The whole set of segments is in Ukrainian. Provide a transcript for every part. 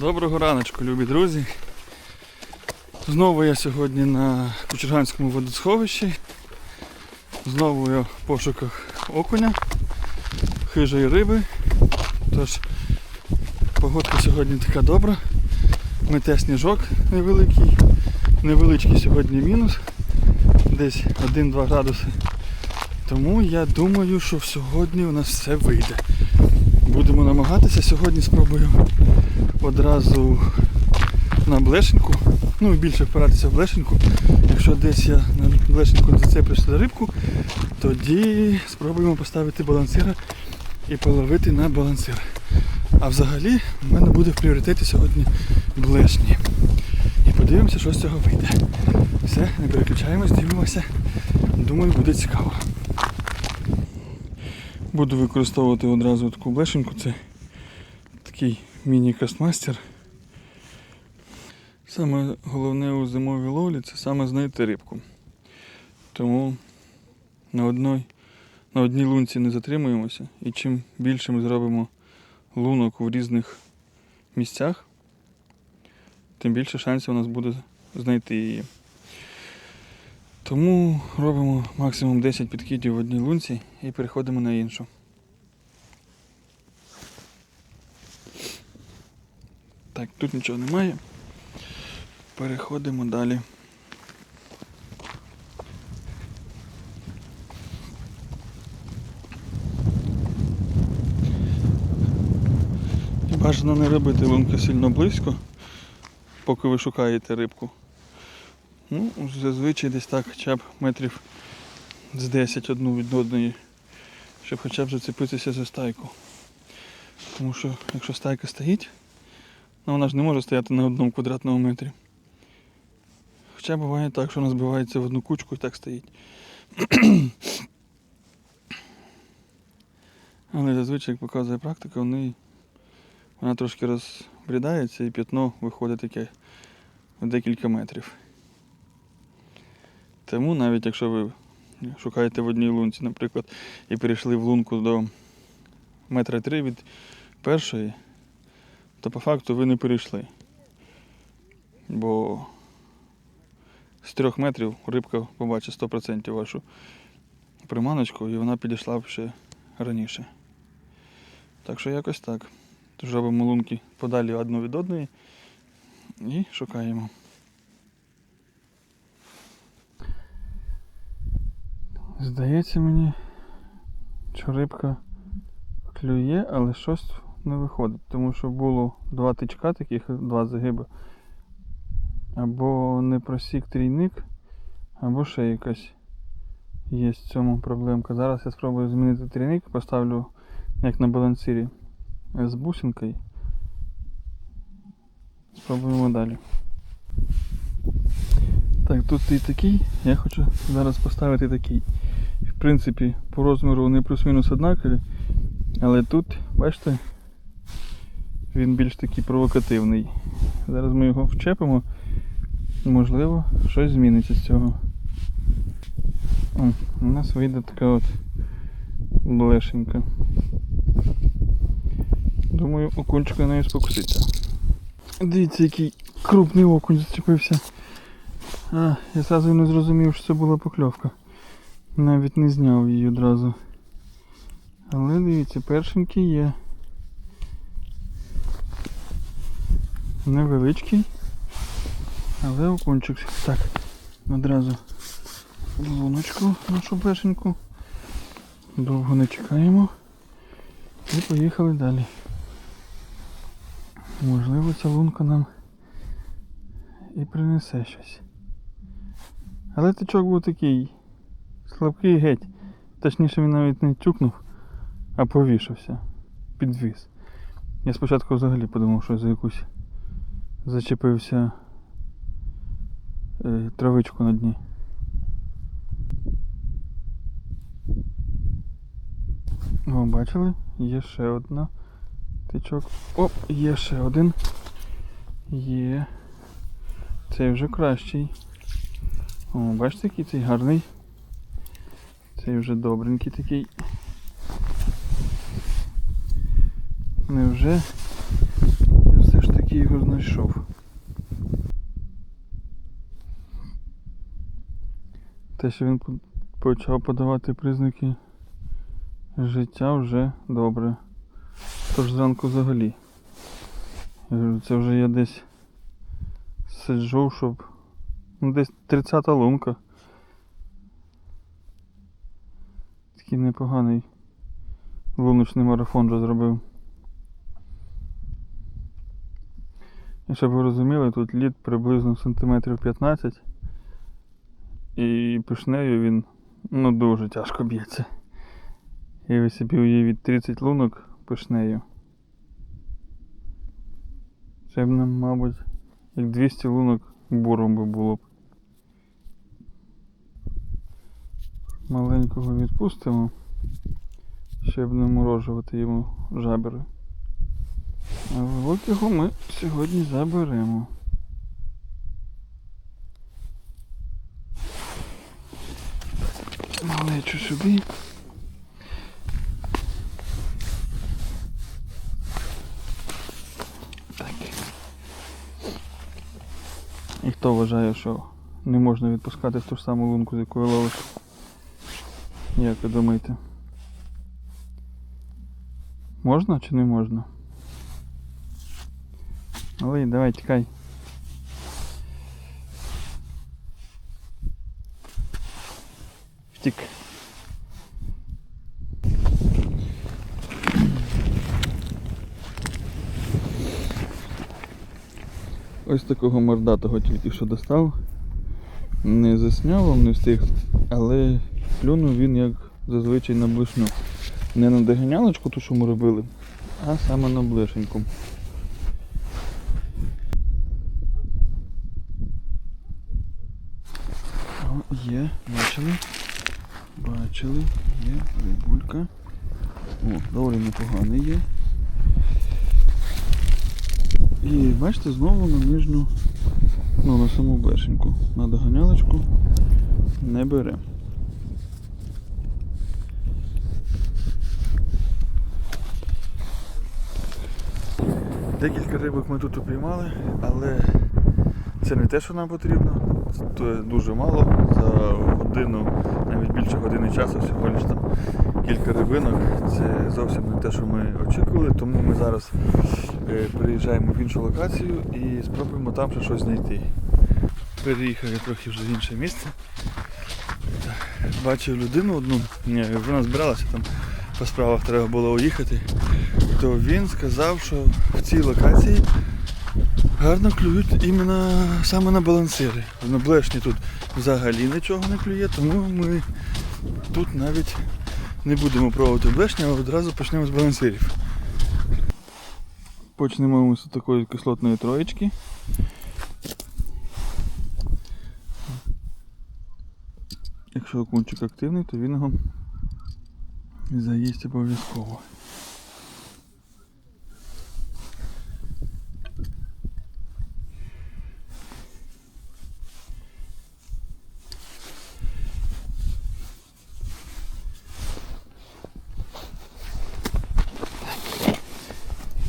Доброго раночку, любі друзі. Знову я сьогодні на Кучерганському водосховищі. Знову я в пошуках окуня, хижої риби. Тож погодка сьогодні така добра. Мете сніжок невеликий. Невеличкий сьогодні мінус. Десь 1-2 градуси. Тому я думаю, що сьогодні у нас все вийде. Будемо намагатися. Сьогодні спробую одразу на блешеньку. Ну, більше впиратися в блешеньку. Якщо десь я на блешеньку зацеплюся за рибку, тоді спробуємо поставити балансира і половити на балансир. А взагалі в мене буде в пріоритеті сьогодні блешні. І подивимося, що з цього вийде. Все, не переключаємось, дивимося. Думаю, буде цікаво. Буду використовувати одразу таку блешеньку. Це такий міні-кастмастер. Саме головне у зимовій ловлі це саме знайти рибку. Тому на одній, на одній лунці не затримуємося. І чим більше ми зробимо лунок в різних місцях, тим більше шансів у нас буде знайти її. Тому робимо максимум 10 підкидів в одній лунці і переходимо на іншу. Так, тут нічого немає. Переходимо далі. Бажано не робити лунки сильно близько, поки ви шукаєте рибку. Ну, зазвичай десь так хоча б метрів з 10 одну від одної, щоб хоча б зацепитися за стайку. Тому що якщо стайка стоїть, ну вона ж не може стояти на одному квадратному метрі. Хоча буває так, що вона збивається в одну кучку і так стоїть. Але зазвичай, як показує практика, вони, вона трошки розбрідається і п'ятно виходить таке в декілька метрів. Тому навіть якщо ви шукаєте в одній лунці, наприклад, і перейшли в лунку до метра три від першої, то по факту ви не перейшли. Бо з трьох метрів рибка побачить 100% вашу приманочку і вона підійшла б ще раніше. Так що якось так. Тож робимо лунки подалі одну від одної і шукаємо. Здається мені, що рибка клює, але щось не виходить, тому що було два тичка таких, два загиби. Або не просік трійник, або ще якась є в цьому проблемка. Зараз я спробую змінити трійник, поставлю як на балансирі з бусинкою. Спробуємо далі. Так, тут і такий, я хочу зараз поставити такий. В принципі, по розміру вони плюс-мінус однакові, але тут, бачите, він більш такий провокативний. Зараз ми його вчепимо, можливо, щось зміниться з цього. О, у нас вийде така от блешенька. Думаю, окунчик на неї спокуситься. Дивіться, який крупний окунь зачепився. А, я зразу не зрозумів, що це була покльовка. Навіть не зняв її одразу. Але дивіться, першенький є. Невеличкий. Але окунчик. Так, одразу луночку нашу першеньку. Довго не чекаємо. І поїхали далі. Можливо, ця лунка нам і принесе щось. Але тичок був такий слабкий геть. Точніше він навіть не чукнув, а повішався. Підвіз. Я спочатку взагалі подумав, що за якусь зачепився е, травичку на дні. О, бачили? Є ще одна тичок. Оп, є ще один. Є. Цей вже кращий. О, бачите, який цей гарний. Цей вже добренький такий. Невже пішов. Те, що він почав подавати признаки життя вже добре. Тож зранку взагалі. Я кажу, Це вже я десь сиджу, щоб. Ну, десь 30-та лунка. Такий непоганий луночний марафон вже зробив. І щоб ви розуміли, тут лід приблизно сантиметрів 15. І пішнею він ну дуже тяжко б'ється. І ви собі уявіть 30 лунок пишнею. Це б нам, мабуть, як 200 лунок буром би було б. Маленького відпустимо, щоб не морожувати йому жабери. А великого ми сьогодні заберемо. Малечу собі. Так. І хто вважає, що не можна відпускати в ту ж саму лунку, з якої ловиш? Як ви думаєте? Можна чи не можна? Ой, давай, тікай. Втік. Ось такого мордатого тільки що достав. Не засняв вам, не встиг, але плюнув він як зазвичай на блишню. Не на доганялочку, ту, що ми робили, а саме на блишеньку. О, є, бачили. Бачили, є рибулька. О, доволі непоганий є. І бачите, знову на нижню, ну на саму блешеньку. На доганялочку не бере. Декілька рибок ми тут упіймали, але це не те, що нам потрібно. Це дуже мало. За годину, навіть більше години часу, всього лиш там кілька рибинок. Це зовсім не те, що ми очікували, тому ми зараз е, переїжджаємо в іншу локацію і спробуємо там ще щось знайти. Переїхав я трохи вже в інше місце. Бачив людину одну, ні, вона збиралася там по справах треба було уїхати, то він сказав, що в цій локації гарно клюють іменно саме на балансири. На блешні тут взагалі нічого не клює, тому ми тут навіть не будемо пробувати блешні, а одразу почнемо з балансирів. Почнемо ми з такої кислотної троєчки. Якщо окунчик активний, то він його заїсть обов'язково.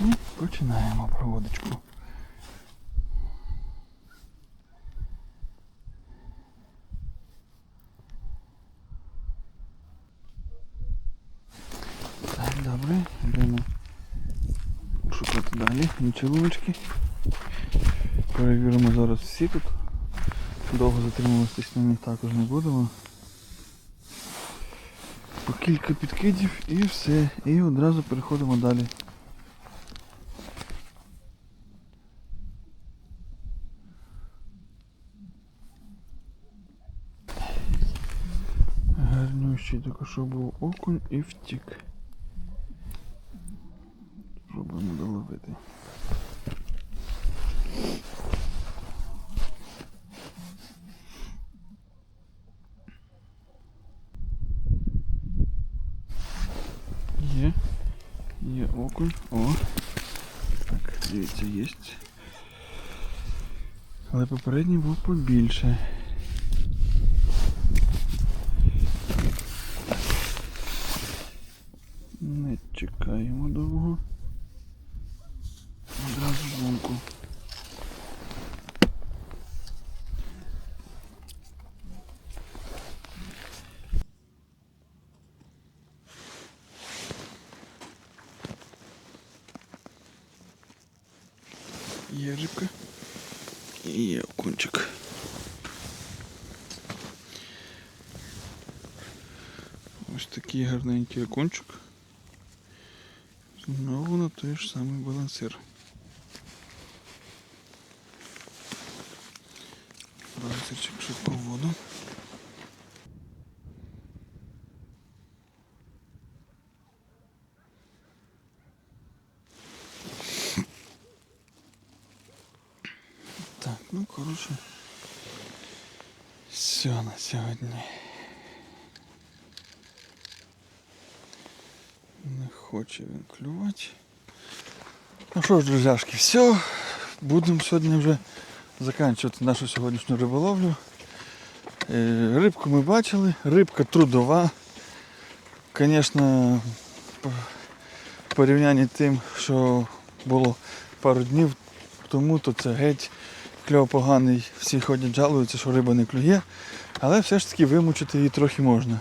І починаємо проводочку. Так, добре, йдемо шукати далі інші луночки. Перевіримо зараз всі тут. Довго затримуватись на них також не будемо. По кілька підкидів і все. І одразу переходимо далі. Гарнющий тільки що був окунь і втік. Пробуємо доловити. Є. Є окунь. О. Так, дивіться, є. Але попередній був побільше. Пускаємо довго. Одразу ж лунку. Є рибка і є окунчик. Ось такий гарненький окунчик. Знову на той ж самий балансир. Балансирчик швидко в воду. Так, ну коротше. Все на сьогодні. Хоче він клювати. Ну що ж, друзяшки, все. Будемо сьогодні вже закінчувати нашу сьогоднішню риболовлю. Е, Рибку ми бачили, рибка трудова. Звісно, в порівнянні тим, що було пару днів тому, то це геть кльов поганий. Всі ходять жалуються, що риба не клює, але все ж таки вимучити її трохи можна.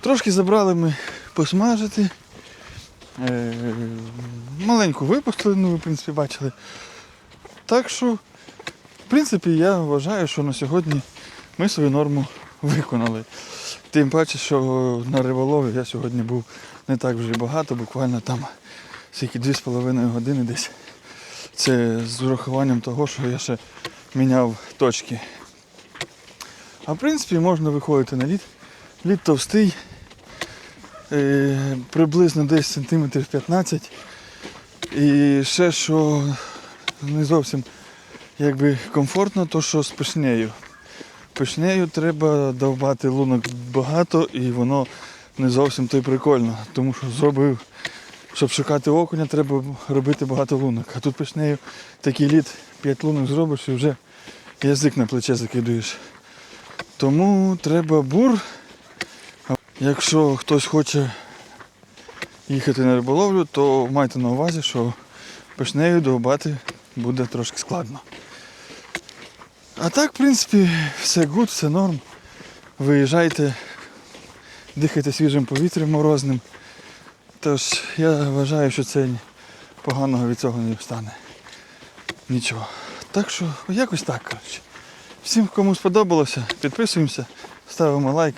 Трошки забрали ми посмажити. Е, маленьку випустили, ну ви в принципі бачили. Так що, в принципі, я вважаю, що на сьогодні ми свою норму виконали. Тим паче, що на риболові я сьогодні був не так вже багато, буквально там скільки 2,5 години десь. Це з урахуванням того, що я ще міняв точки. А в принципі можна виходити на лід. Лід товстий, приблизно десь сантиметрів 15. І ще що не зовсім якби комфортно, то що з пишнею. Пишнею треба довбати лунок багато і воно не зовсім то й прикольно. Тому що зробив, щоб шукати окуня, треба робити багато лунок. А тут пишнею такий лід, 5 лунок зробиш і вже язик на плече закидуєш. Тому треба бур. Якщо хтось хоче їхати на риболовлю, то майте на увазі, що пишнею довбати буде трошки складно. А так, в принципі, все гуд, все норм. Виїжджайте, дихайте свіжим повітрям морозним. Тож я вважаю, що це поганого від цього не стане. Нічого. Так що якось так, коротше. Всім, кому сподобалося, підписуємося, ставимо лайк.